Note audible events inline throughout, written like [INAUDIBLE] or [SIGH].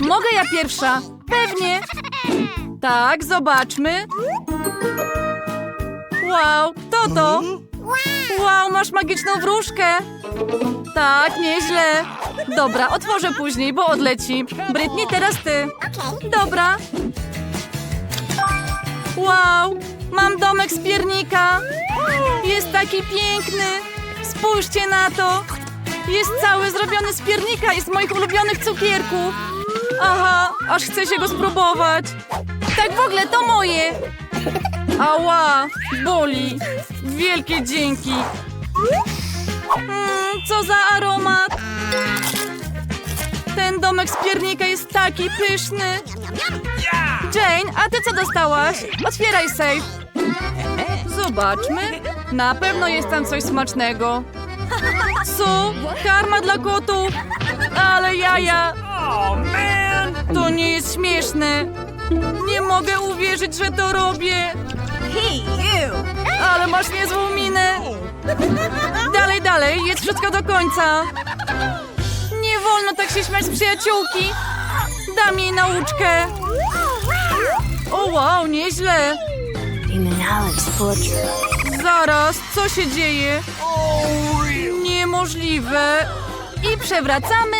Mogę ja pierwsza? Pewnie. Tak, zobaczmy. Wow, kto to? Wow, masz magiczną wróżkę. Tak, nieźle. Dobra, otworzę później, bo odleci. Britney, teraz ty. Dobra. Wow, mam domek z piernika. Jest taki piękny. Spójrzcie na to. Jest cały zrobiony z piernika i z moich ulubionych cukierków. Aha, aż chcę się go spróbować. Tak w ogóle to moje. Ała, boli. Wielkie dzięki. Mm, co za aromat. Ten domek z piernika jest taki pyszny. Jane, a ty co dostałaś? Otwieraj safe. Zobaczmy. Na pewno jest tam coś smacznego. Co? Karma dla kotów? Ale jaja. To nie jest śmieszne. Nie mogę uwierzyć, że to robię. Ale masz niezłą minę. Dalej, dalej, jest wszystko do końca. Nie wolno tak się śmiać z przyjaciółki. Dam jej nauczkę. O wow, nieźle. Portrait. Zaraz, co się dzieje? Niemożliwe. I przewracamy.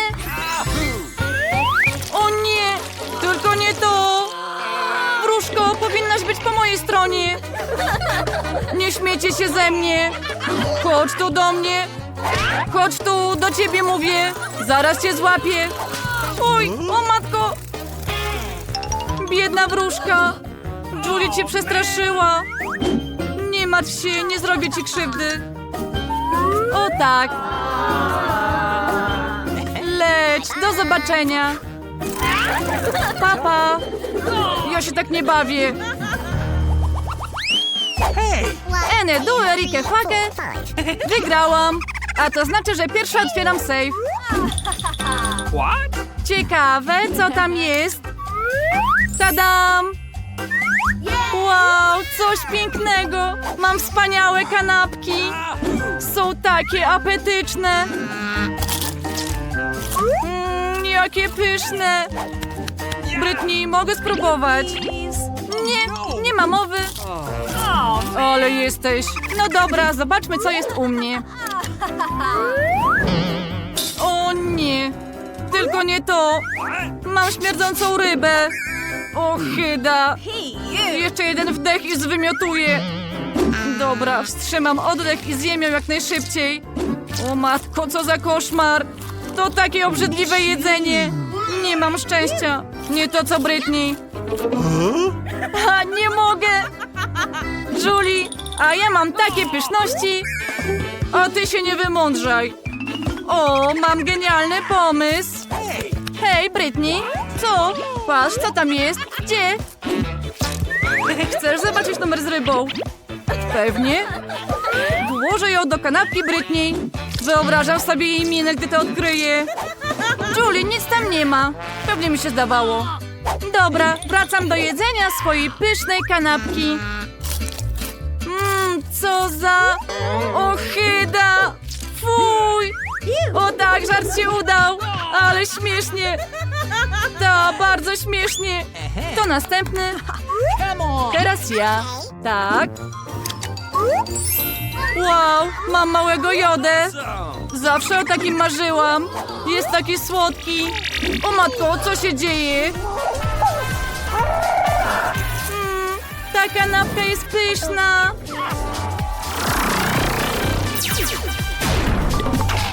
To. Wróżko, powinnaś być po mojej stronie. Nie śmiecie się ze mnie. Chodź tu do mnie. Chodź tu, do ciebie mówię. Zaraz cię złapię. Oj, o matko. Biedna wróżka. Julie cię przestraszyła. Nie martw się, nie zrobię ci krzywdy. O tak. Leć, do zobaczenia. Papa. Ja się tak nie bawię. Ene, du, Erike, fake. Wygrałam. A to znaczy, że pierwsza otwieram safe. Ciekawe, co tam jest. Tadam! Wow, coś pięknego! Mam wspaniałe kanapki! Są takie apetyczne! Jakie pyszne! Brytni, mogę spróbować? Nie, nie ma mowy. Ale jesteś. No dobra, zobaczmy, co jest u mnie. O nie, tylko nie to. Mam śmierdzącą rybę. O, chyda. Jeszcze jeden wdech i zwymiotuję. Dobra, wstrzymam oddech i zjem ją jak najszybciej. O matko, co za koszmar. To takie obrzydliwe jedzenie. Nie mam szczęścia. Nie to co Britney. A, nie mogę. Julie, a ja mam takie pyszności. A ty się nie wymądrzaj. O, mam genialny pomysł. Hej, Britney. Co? Patrz, co tam jest? Gdzie? Chcesz zobaczyć numer z rybą? Pewnie. Włożę ją do kanapki Britney. Wyobrażam sobie jej minę, gdy to odkryję. Julie, nic tam nie ma. Pewnie mi się zdawało. Dobra, wracam do jedzenia swojej pysznej kanapki. Mmm, co za ohyda! Fuj! O tak, żart się udał! Ale śmiesznie! To bardzo śmiesznie! To następny. Teraz ja. Tak. Wow, mam małego jodę. Zawsze o takim marzyłam. Jest taki słodki. O matko, co się dzieje? Mm, ta kanapka jest pyszna.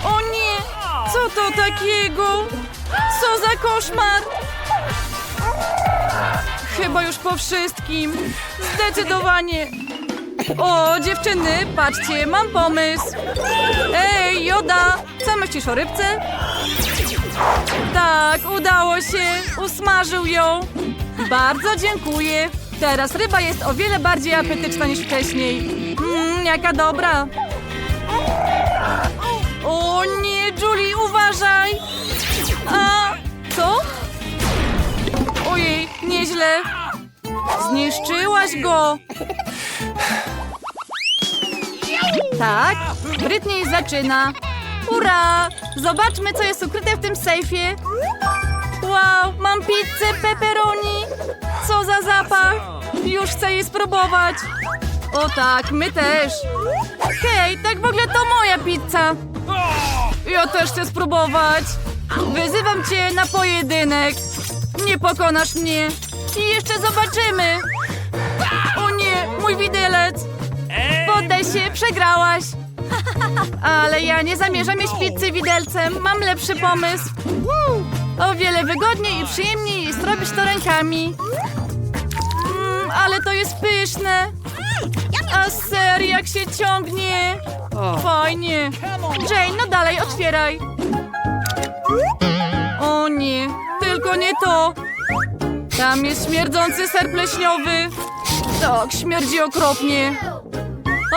O nie, co to takiego? Co za koszmar? Chyba już po wszystkim. Zdecydowanie. O, dziewczyny, patrzcie, mam pomysł. Ej, Joda, co myślisz o rybce? Tak, udało się. Usmażył ją. Bardzo dziękuję. Teraz ryba jest o wiele bardziej apetyczna niż wcześniej. Mmm, jaka dobra. O nie, Julie, uważaj. A, co? Ojej, nieźle. Zniszczyłaś go. Tak, Britney zaczyna. Ura! Zobaczmy, co jest ukryte w tym sejfie. Wow, mam pizzę pepperoni. Co za zapach. Już chcę jej spróbować. O tak, my też. Hej, tak w ogóle to moja pizza. Ja też chcę spróbować. Wyzywam cię na pojedynek. Nie pokonasz mnie. I jeszcze zobaczymy. Mój widelec. Poddaj się, przegrałaś. Ale ja nie zamierzam jeść pizzy widelcem. Mam lepszy pomysł. O wiele wygodniej i przyjemniej jest robić to rękami. Mm, ale to jest pyszne. A ser jak się ciągnie. Fajnie. Jane, no dalej, otwieraj. O nie, tylko nie to. Tam jest śmierdzący ser pleśniowy. Tak, śmierdzi okropnie.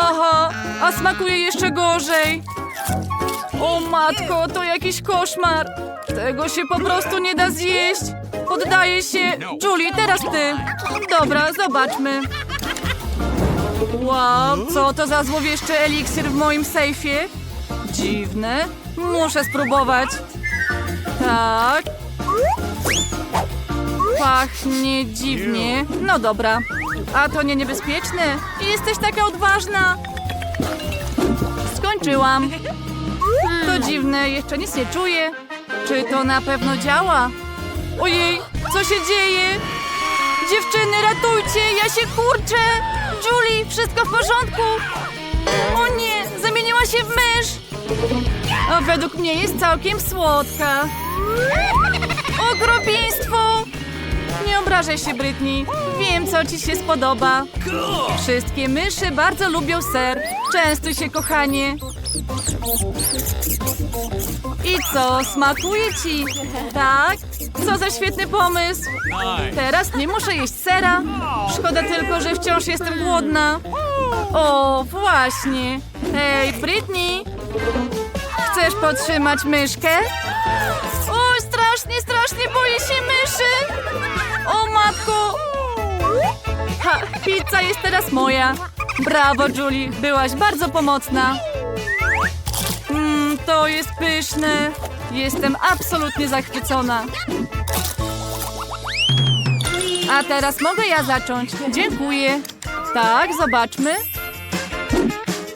Aha, a smakuje jeszcze gorzej. O matko, to jakiś koszmar. Tego się po prostu nie da zjeść. Poddaję się. Julie, teraz ty. Dobra, zobaczmy. Wow, co to za złowieszczy eliksir w moim sejfie? Dziwne. Muszę spróbować. Tak. Pachnie dziwnie. No dobra. A to nie niebezpieczne? Jesteś taka odważna. Skończyłam. To dziwne, jeszcze nic nie czuję. Czy to na pewno działa? Ojej, co się dzieje? Dziewczyny, ratujcie, ja się kurczę! Julie, wszystko w porządku? O nie, zamieniła się w mysz! A według mnie jest całkiem słodka. [LAUGHS] Okropieństwo! Nie obrażaj się, Britney. Wiem, co ci się spodoba. Wszystkie myszy bardzo lubią ser. Częstuj się, kochanie. I co, smakuje ci? Tak? Co za świetny pomysł. Teraz nie muszę jeść sera. Szkoda tylko, że wciąż jestem głodna. O, właśnie. Hej, Britney. Chcesz podtrzymać myszkę? Strasznie, strasznie boję się myszy. O, matko. Ha, pizza jest teraz moja. Brawo, Julie. Byłaś bardzo pomocna. Mmm, to jest pyszne. Jestem absolutnie zachwycona. A teraz mogę ja zacząć. Dziękuję. Tak, zobaczmy.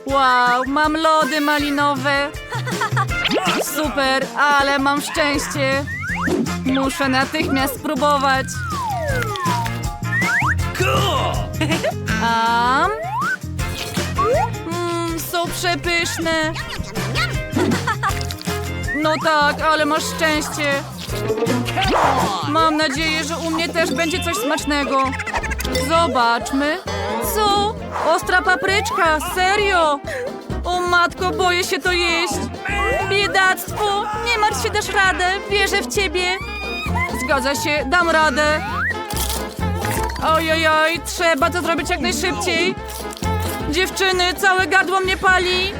Wow, mam lody malinowe. Super, ale mam szczęście. Muszę natychmiast spróbować. Mm, są przepyszne. No tak, ale masz szczęście. Mam nadzieję, że u mnie też będzie coś smacznego. Zobaczmy. Co? Ostra papryczka, serio? O matko, boję się to jeść. Biedactwo, nie martw się, dasz radę, wierzę w ciebie. Zgadza się, dam radę. Ojojoj, trzeba to zrobić jak najszybciej. Dziewczyny, całe gardło mnie pali.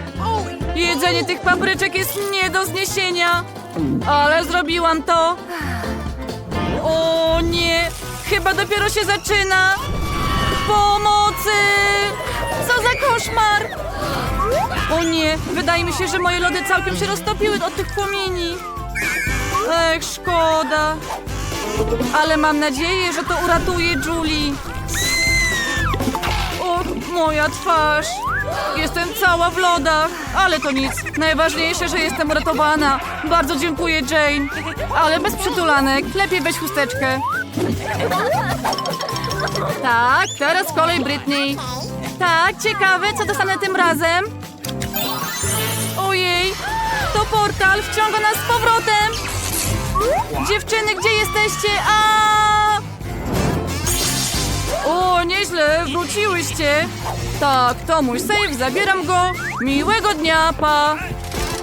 Jedzenie tych papryczek jest nie do zniesienia. Ale zrobiłam to. O nie, chyba dopiero się zaczyna. Pomocy! Co za koszmar! O nie, wydaje mi się, że moje lody całkiem się roztopiły od tych płomieni. Ech, szkoda. Ale mam nadzieję, że to uratuje Julie. Och, moja twarz. Jestem cała w lodach, ale to nic. Najważniejsze, że jestem uratowana. Bardzo dziękuję, Jane. Ale bez przytulanek. Lepiej weź chusteczkę. Tak, teraz kolej Britney. Tak, ciekawe, co dostanę tym razem. Portal wciąga nas z powrotem. Dziewczyny, gdzie jesteście? A! O, nieźle, wróciłyście. Tak, to mój safe, zabieram go. Miłego dnia, pa.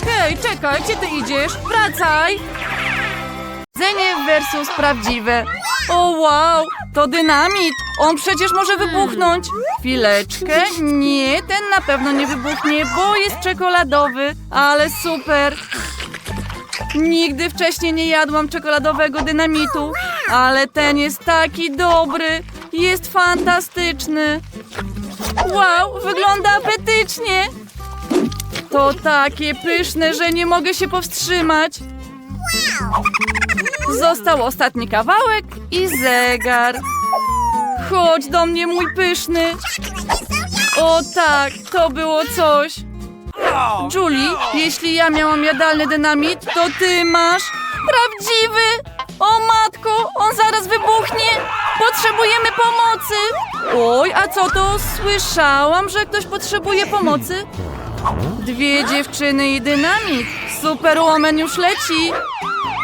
Hej, czekaj, gdzie ty idziesz? Wracaj. Jedzenie versus prawdziwe. O wow, to dynamit. On przecież może wybuchnąć. Chwileczkę. Nie, ten na pewno nie wybuchnie, bo jest czekoladowy. Ale super. Nigdy wcześniej nie jadłam czekoladowego dynamitu, ale ten jest taki dobry. Jest fantastyczny. Wow, wygląda apetycznie. To takie pyszne, że nie mogę się powstrzymać. Został ostatni kawałek i zegar. Chodź do mnie, mój pyszny. O tak, to było coś. Julie, jeśli ja miałam jadalny dynamit, to ty masz prawdziwy. O matko, on zaraz wybuchnie. Potrzebujemy pomocy. Oj, a co to? Słyszałam, że ktoś potrzebuje pomocy. Dwie dziewczyny i dynamit. Superwoman już leci.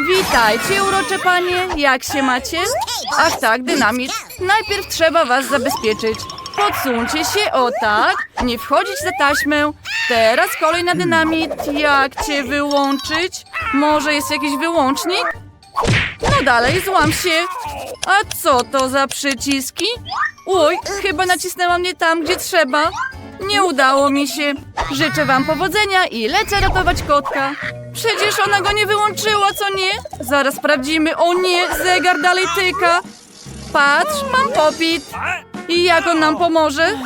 Witajcie, urocze panie. Jak się macie? Ach tak, dynamit. Najpierw trzeba was zabezpieczyć. Podsuńcie się, o tak. Nie wchodzić za taśmę. Teraz kolej na dynamit. Jak cię wyłączyć? Może jest jakiś wyłącznik? No dalej, złam się. A co to za przyciski? Oj, chyba nacisnęłam nie tam, gdzie trzeba. Nie udało mi się. Życzę wam powodzenia i lecę ratować kotka. Przecież ona go nie wyłączyła, co nie? Zaraz sprawdzimy. O nie, zegar dalej tyka. Patrz, mam popit. I jak on nam pomoże?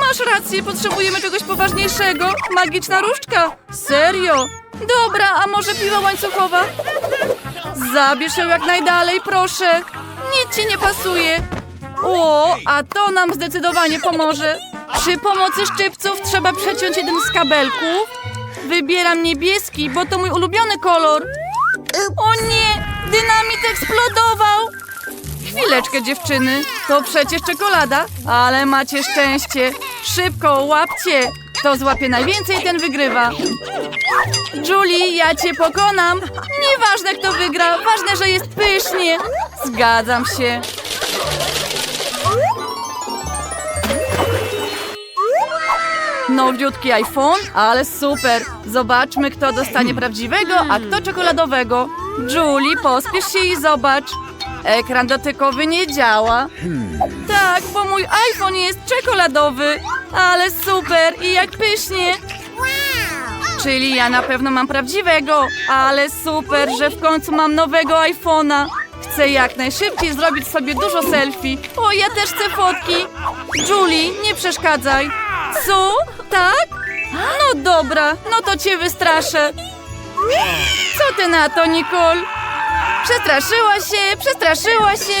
Masz rację, potrzebujemy czegoś poważniejszego. Magiczna różdżka. Serio? Dobra, a może piła łańcuchowa? Zabierz ją jak najdalej, proszę. Nic ci nie pasuje. O, a to nam zdecydowanie pomoże. Przy pomocy szczypców trzeba przeciąć jeden z kabelków. Wybieram niebieski, bo to mój ulubiony kolor. O nie, dynamit eksplodował. Chwileczkę, dziewczyny. To przecież czekolada, ale macie szczęście. Szybko, łapcie. Kto złapie najwięcej, ten wygrywa. Julie, ja cię pokonam. Nieważne, kto wygra, ważne, że jest pysznie. Zgadzam się. Nowiutki iPhone, ale super. Zobaczmy, kto dostanie prawdziwego, a kto czekoladowego. Julie, pospiesz się i zobacz. Ekran dotykowy nie działa. Tak, bo mój iPhone jest czekoladowy. Ale super i jak pysznie. Czyli ja na pewno mam prawdziwego, ale super, że w końcu mam nowego iPhone'a. Chcę jak najszybciej zrobić sobie dużo selfie. O, ja też chcę fotki. Julie, nie przeszkadzaj. Co? Tak? No dobra, no to cię wystraszę. Co ty na to, Nicole? Przestraszyła się, przestraszyła się.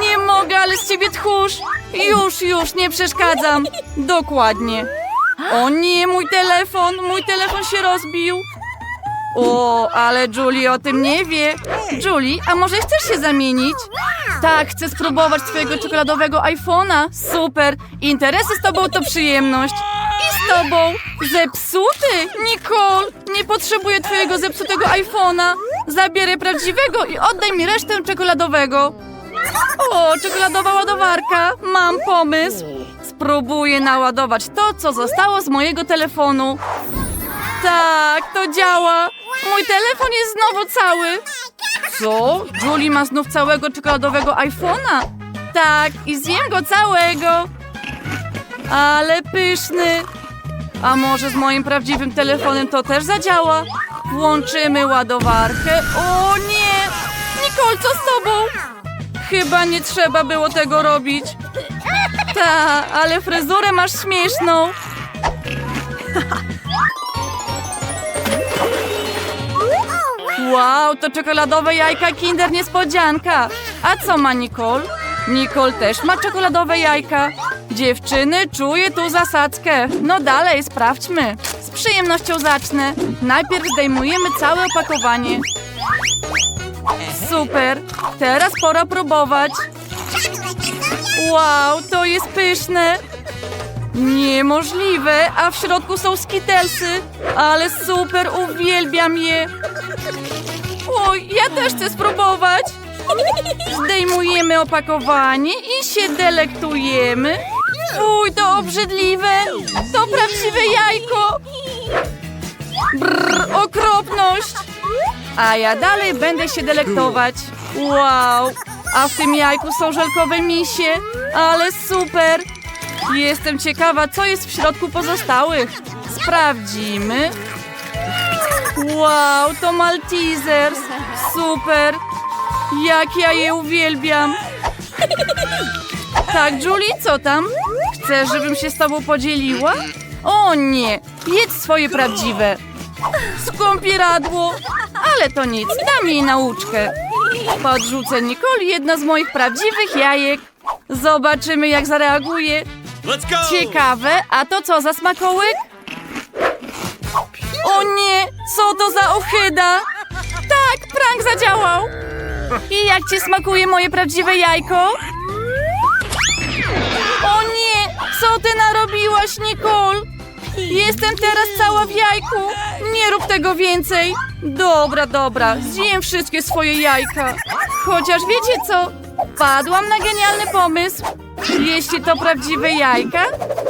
Nie mogę, ale z ciebie tchórz. Już, już, nie przeszkadzam. Dokładnie. O nie, mój telefon, mój telefon się rozbił. O, ale Julie o tym nie wie. Julie, a może chcesz się zamienić? Tak, chcę spróbować twojego czekoladowego iPhone'a. Super. Interesy z tobą to przyjemność. I z tobą. Zepsuty? Nicole, nie potrzebuję twojego zepsutego iPhone'a. Zabierę prawdziwego i oddaj mi resztę czekoladowego. O, czekoladowa ładowarka. Mam pomysł. Spróbuję naładować to, co zostało z mojego telefonu. Tak, to działa. Mój telefon jest znowu cały. Co? Julie ma znów całego czekoladowego iPhone'a? Tak, i zjem go całego. Ale pyszny. A może z moim prawdziwym telefonem to też zadziała? Włączymy ładowarkę. O nie! Nicole, co z tobą? Chyba nie trzeba było tego robić. Ta, ale fryzurę masz śmieszną. [LAUGHS] Wow, to czekoladowe jajka Kinder Niespodzianka. A co ma Nicole? Nicole też ma czekoladowe jajka. Dziewczyny, czuję tu zasadzkę. No dalej, sprawdźmy. Z przyjemnością zacznę. Najpierw zdejmujemy całe opakowanie. Super. Teraz pora próbować. Wow, to jest pyszne. Niemożliwe, a w środku są skitelsy. Ale super, uwielbiam je. Oj, ja też chcę spróbować. Zdejmujemy opakowanie i się delektujemy. Fuj, to obrzydliwe. To prawdziwe jajko. Brrr, okropność. A ja dalej będę się delektować. Wow, a w tym jajku są żelkowe misie. Ale super. Jestem ciekawa, co jest w środku pozostałych. Sprawdzimy. Wow, to Maltesers. Super. Jak ja je uwielbiam. Tak, Julie, co tam? Chcesz, żebym się z tobą podzieliła? O nie, jedz swoje prawdziwe. Skąpieradło. Ale to nic, dam jej nauczkę. Podrzucę Nicole jedno z moich prawdziwych jajek. Zobaczymy, jak zareaguje. Ciekawe, a to co za smakołyk? O nie, co to za ochyda? Tak, prank zadziałał. I jak ci smakuje moje prawdziwe jajko? O nie, co ty narobiłaś, Nicole? Jestem teraz cała w jajku. Nie rób tego więcej. Dobra, dobra, zjem wszystkie swoje jajka. Chociaż wiecie co? Padłam na genialny pomysł. Jeśli to prawdziwe jajka,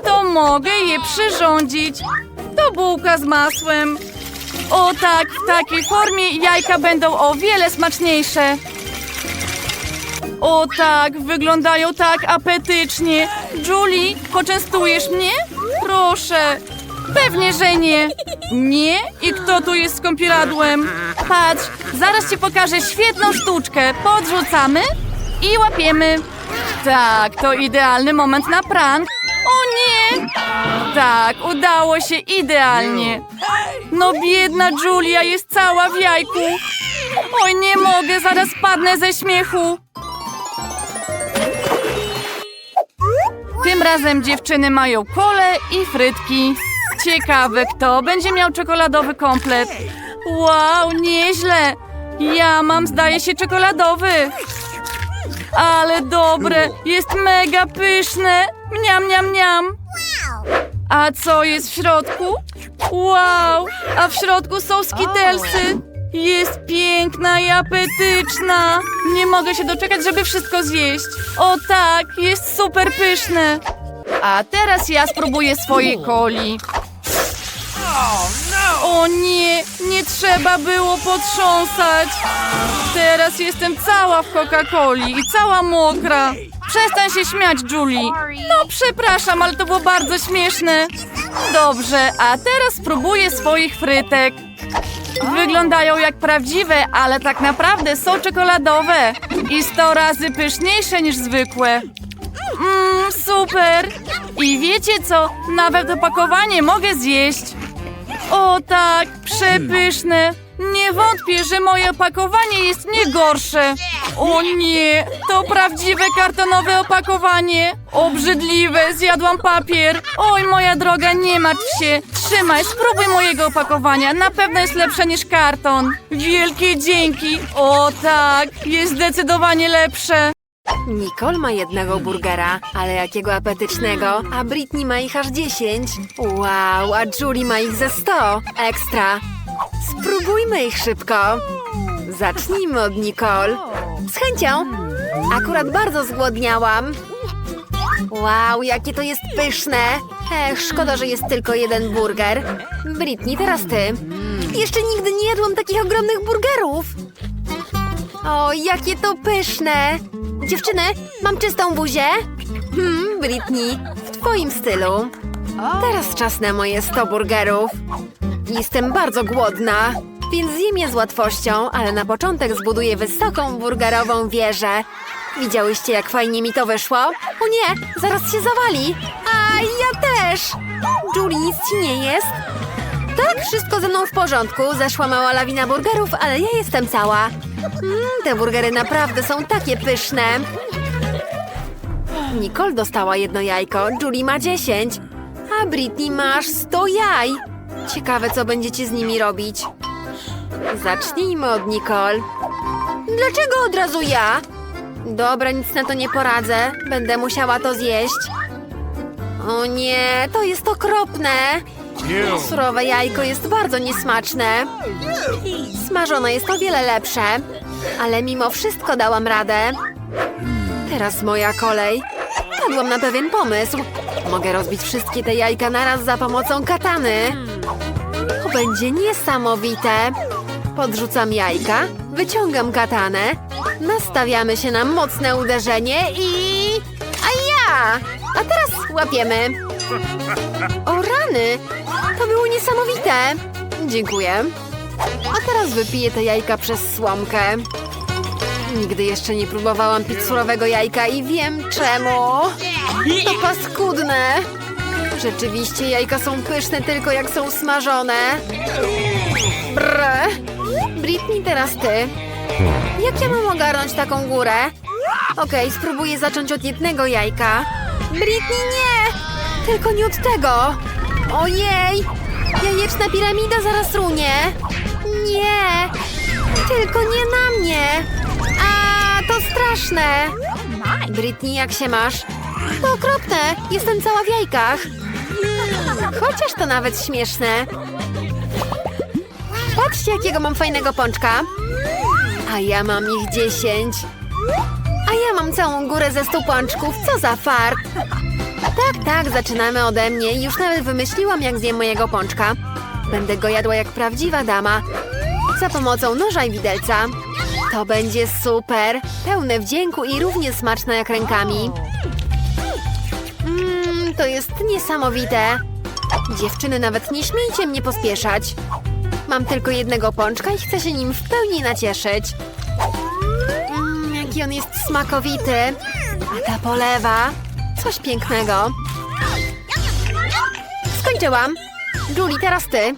to mogę je przyrządzić. To bułka z masłem. O tak, w takiej formie jajka będą o wiele smaczniejsze. O tak, wyglądają tak apetycznie. Julie, poczęstujesz mnie? Proszę. Pewnie, że nie. Nie? I kto tu jest z kąpieladłem? Patrz, zaraz ci pokażę świetną sztuczkę. Podrzucamy i łapiemy. Tak, to idealny moment na prank. O nie! Tak, udało się idealnie. No biedna Julia jest cała w jajku. Oj, nie mogę, zaraz padnę ze śmiechu. Tym razem dziewczyny mają kole i frytki. Ciekawe, kto będzie miał czekoladowy komplet. Wow, nieźle. Ja mam, zdaje się, czekoladowy. Ale dobre, jest mega pyszne. Mniam, mniam, mniam. A co jest w środku? Wow, a w środku są skitelsy. Jest piękna i apetyczna. Nie mogę się doczekać, żeby wszystko zjeść. O tak, jest super pyszne. A teraz ja spróbuję swojej coli. O nie, nie trzeba było potrząsać. Teraz jestem cała w Coca-Coli i cała mokra. Przestań się śmiać, Julie. No, przepraszam, ale to było bardzo śmieszne. Dobrze, a teraz spróbuję swoich frytek. Wyglądają jak prawdziwe, ale tak naprawdę są czekoladowe i 100 razy pyszniejsze niż zwykłe. Mmm, super! I wiecie co? Nawet opakowanie mogę zjeść. O tak, przepyszne. Nie wątpię, że moje opakowanie jest nie gorsze. O nie, to prawdziwe kartonowe opakowanie. Obrzydliwe, zjadłam papier. Oj, moja droga, nie martw się. Trzymaj, spróbuj mojego opakowania. Na pewno jest lepsze niż karton. Wielkie dzięki. O tak, jest zdecydowanie lepsze. Nicole ma jednego burgera, ale jakiego apetycznego, a Britney ma ich aż 10. Wow, a Julie ma ich ze 100. Ekstra. Spróbujmy ich szybko. Zacznijmy od Nicole. Z chęcią. Akurat bardzo zgłodniałam. Wow, jakie to jest pyszne. Ech, szkoda, że jest tylko jeden burger. Britney, teraz ty. Jeszcze nigdy nie jadłam takich ogromnych burgerów. O, jakie to pyszne! Dziewczyny, mam czystą buzię? Hmm, Britney, w twoim stylu. Teraz czas na moje 100 burgerów. Jestem bardzo głodna, więc zjem je z łatwością, ale na początek zbuduję wysoką burgerową wieżę. Widziałyście, jak fajnie mi to wyszło? O nie, zaraz się zawali. A ja też! Julie, nic ci nie jest? Tak, wszystko ze mną w porządku. Zeszła mała lawina burgerów, ale ja jestem cała. Mm, te burgery naprawdę są takie pyszne. Nicole dostała jedno jajko, Julie ma 10, a Britney masz 100 jaj. Ciekawe, co będziecie z nimi robić. Zacznijmy od Nicole. Dlaczego od razu ja? Dobra, nic na to nie poradzę. Będę musiała to zjeść. O nie, to jest okropne. Surowe jajko jest bardzo niesmaczne. Smażone jest o wiele lepsze, ale mimo wszystko dałam radę. Teraz moja kolej. Padłam na pewien pomysł. Mogę rozbić wszystkie te jajka naraz za pomocą katany. To będzie niesamowite. Podrzucam jajka, wyciągam katanę, nastawiamy się na mocne uderzenie i... A ja! A teraz łapiemy. O rany! To było niesamowite! Dziękuję. A teraz wypiję te jajka przez słomkę. Nigdy jeszcze nie próbowałam pić surowego jajka i wiem czemu. To paskudne. Rzeczywiście jajka są pyszne tylko jak są smażone. Brr. Britney, teraz ty. Jak ja mam ogarnąć taką górę? Okej, spróbuję zacząć od jednego jajka. Britney, nie! Tylko nie od tego! Ojej! Jajeczna piramida zaraz runie! Nie! Tylko nie na mnie! A, to straszne! Britney, jak się masz? To okropne! Jestem cała w jajkach! Chociaż to nawet śmieszne. Patrzcie, jakiego mam fajnego pączka. A ja mam ich dziesięć. A ja mam całą górę ze stu pączków. Co za fart! Tak, tak, zaczynamy ode mnie. Już nawet wymyśliłam, jak zjem mojego pączka. Będę go jadła jak prawdziwa dama. Za pomocą noża i widelca. To będzie super. Pełne wdzięku i równie smaczne jak rękami. Mmm, to jest niesamowite. Dziewczyny, nawet nie śmiejcie mnie pospieszać. Mam tylko jednego pączka i chcę się nim w pełni nacieszyć. Mmm, jaki on jest smakowity. A ta polewa. Coś pięknego. Skończyłam. Julie, teraz ty.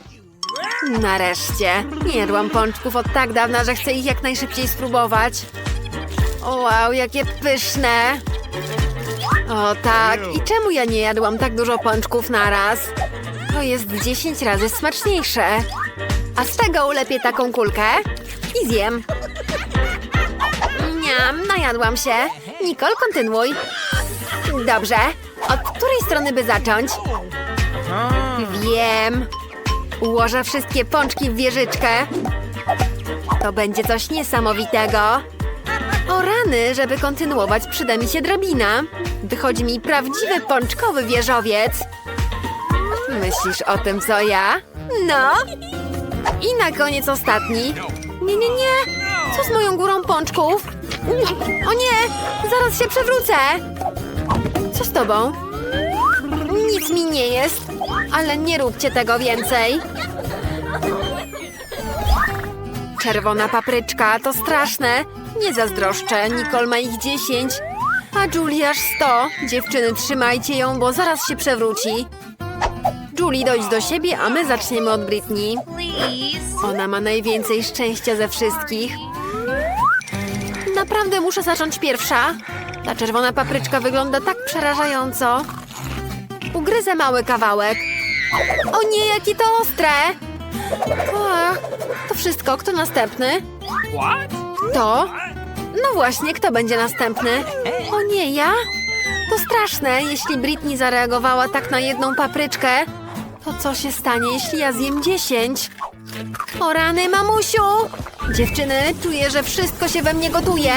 Nareszcie. Nie jadłam pączków od tak dawna, że chcę ich jak najszybciej spróbować. Wow, jakie pyszne. O tak, i czemu ja nie jadłam tak dużo pączków naraz? To jest 10 razy smaczniejsze. A z tego ulepię taką kulkę i zjem. Niam, najadłam się. Nicole, kontynuuj. Dobrze. Od której strony by zacząć? Wiem. Ułożę wszystkie pączki w wieżyczkę. To będzie coś niesamowitego. O rany, żeby kontynuować, przyda mi się drabina. Wychodzi mi prawdziwy pączkowy wieżowiec. Myślisz o tym, co ja? No. I na koniec ostatni. Nie, nie, nie. Co z moją górą pączków? O nie, zaraz się przewrócę. Co z tobą? Nic mi nie jest, ale nie róbcie tego więcej. Czerwona papryczka, to straszne. Nie zazdroszczę, Nicole ma ich 10, a Julie aż 100. Dziewczyny, trzymajcie ją, bo zaraz się przewróci. Julie, dojdź do siebie, a my zaczniemy od Britney. Ona ma najwięcej szczęścia ze wszystkich. Naprawdę muszę zacząć pierwsza. Ta czerwona papryczka wygląda tak przerażająco. Ugryzę mały kawałek. O nie, jakie to ostre! O, to wszystko, kto następny? To? No właśnie, kto będzie następny? O nie, ja? To straszne, jeśli Britney zareagowała tak na jedną papryczkę. To co się stanie, jeśli ja zjem dziesięć? O rany, mamusiu! Dziewczyny, czuję, że wszystko się we mnie gotuje.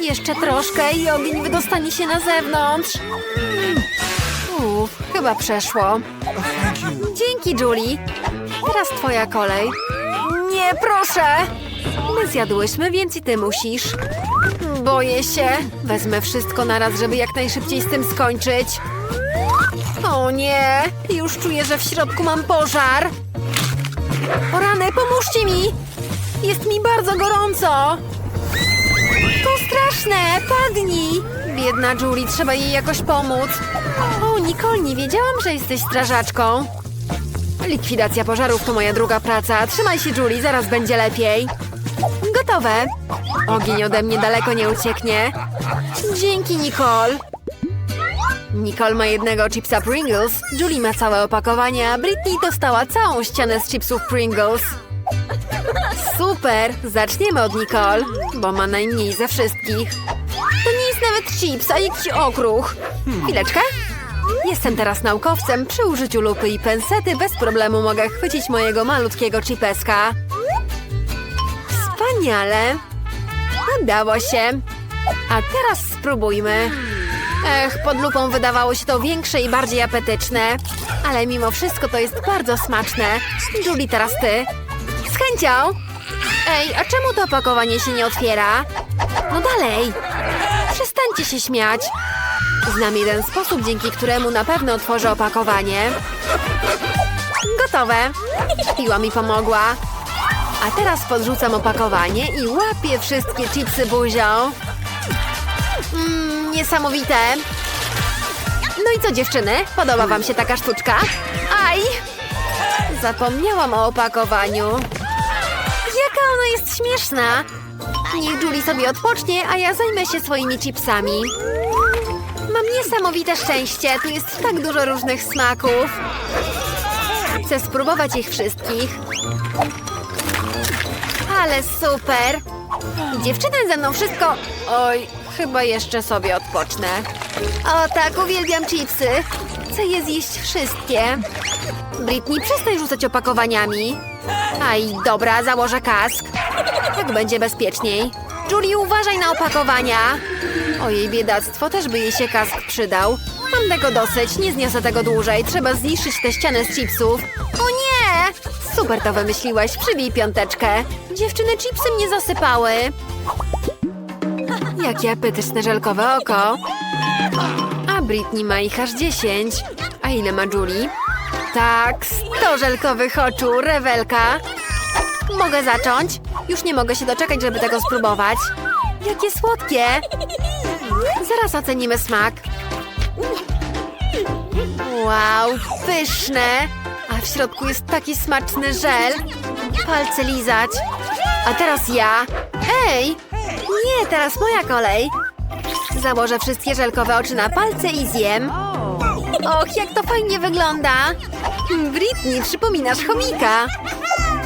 Jeszcze troszkę i ogień wydostanie się na zewnątrz. Uff, chyba przeszło. Dzięki, Julie. Teraz twoja kolej. Nie, proszę! My zjadłyśmy, więc i ty musisz. Boję się. Wezmę wszystko naraz, żeby jak najszybciej z tym skończyć. O nie! Już czuję, że w środku mam pożar. O rany, pomóżcie mi! Jest mi bardzo gorąco! Straszne! Padnij! Biedna Julie, trzeba jej jakoś pomóc. O, Nicole, nie wiedziałam, że jesteś strażaczką. Likwidacja pożarów to moja druga praca. Trzymaj się, Julie, zaraz będzie lepiej. Gotowe. Ogień ode mnie daleko nie ucieknie. Dzięki, Nicole. Nicole ma jednego chipsa Pringles, Julie ma całe opakowanie, a Britney dostała całą ścianę z chipsów Pringles. Super! Zaczniemy od Nicole, bo ma najmniej ze wszystkich. To nie jest nawet chips, a jakiś okruch. Chwileczkę. Jestem teraz naukowcem. Przy użyciu lupy i pensety bez problemu mogę chwycić mojego malutkiego chipeska. Wspaniale! Udało się. A teraz spróbujmy. Ech, pod lupą wydawało się to większe i bardziej apetyczne. Ale mimo wszystko to jest bardzo smaczne. Julie, teraz ty. Z chęcią. Ej, a czemu to opakowanie się nie otwiera? No dalej. Przestańcie się śmiać. Znam jeden sposób, dzięki któremu na pewno otworzę opakowanie. Gotowe. Piła mi pomogła. A teraz podrzucam opakowanie i łapię wszystkie chipsy buzią. Mmm, niesamowite. No i co dziewczyny? Podoba wam się taka sztuczka? Aj! Zapomniałam o opakowaniu. Jest śmieszna. Niech Julie sobie odpocznie, a ja zajmę się swoimi chipsami. Mam niesamowite szczęście. Tu jest tak dużo różnych smaków. Chcę spróbować ich wszystkich. Ale super! Dziewczyny ze mną wszystko... Oj, chyba jeszcze sobie odpocznę. O tak, uwielbiam chipsy. Chcę je zjeść wszystkie. Britney, przestań rzucać opakowaniami. Aj, dobra, założę kask. Tak będzie bezpieczniej. Julie, uważaj na opakowania. Ojej, biedactwo, też by jej się kask przydał. Mam tego dosyć, nie zniosę tego dłużej. Trzeba zniszczyć tę ścianę z chipsów. O nie! Super to wymyśliłaś, przybij piąteczkę. Dziewczyny, chipsy mnie zasypały. Jakie apetyczne żelkowe oko. A Britney ma ich aż 10. A ile ma Julie? Tak, 100 żelkowych oczu, rewelka. Mogę zacząć? Już nie mogę się doczekać, żeby tego spróbować. Jakie słodkie! Zaraz ocenimy smak. Wow, pyszne! A w środku jest taki smaczny żel. Palce lizać. A teraz ja. Ej! Nie, teraz moja kolej. Założę wszystkie żelkowe oczy na palce i zjem. Och, jak to fajnie wygląda! Britney, przypominasz chomika!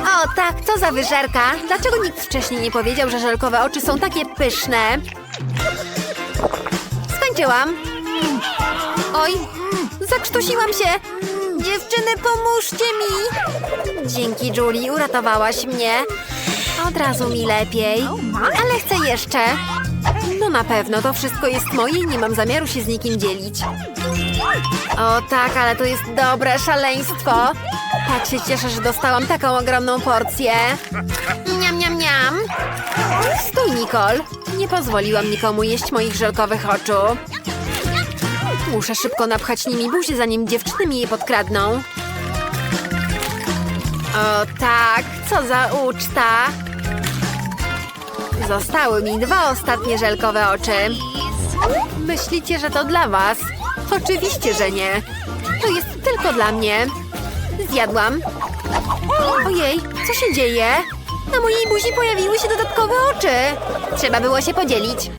O tak, co za wyżerka! Dlaczego nikt wcześniej nie powiedział, że żelkowe oczy są takie pyszne? Skończyłam! Oj, zakrztusiłam się! Dziewczyny, pomóżcie mi! Dzięki, Julie, uratowałaś mnie. Od razu mi lepiej. Ale chcę jeszcze. No na pewno, to wszystko jest moje i nie mam zamiaru się z nikim dzielić. O tak, ale to jest dobre szaleństwo. Tak się cieszę, że dostałam taką ogromną porcję. Niam, niam, niam. Stój, Nicole. Nie pozwoliłam nikomu jeść moich żelkowych oczu. Muszę szybko napchać nimi buzię, zanim dziewczyny mi je podkradną. O tak, co za uczta. Zostały mi dwa ostatnie żelkowe oczy. Myślicie, że to dla was? Oczywiście, że nie. To jest tylko dla mnie. Zjadłam. Ojej, co się dzieje? Na mojej buzi pojawiły się dodatkowe oczy. Trzeba było się podzielić.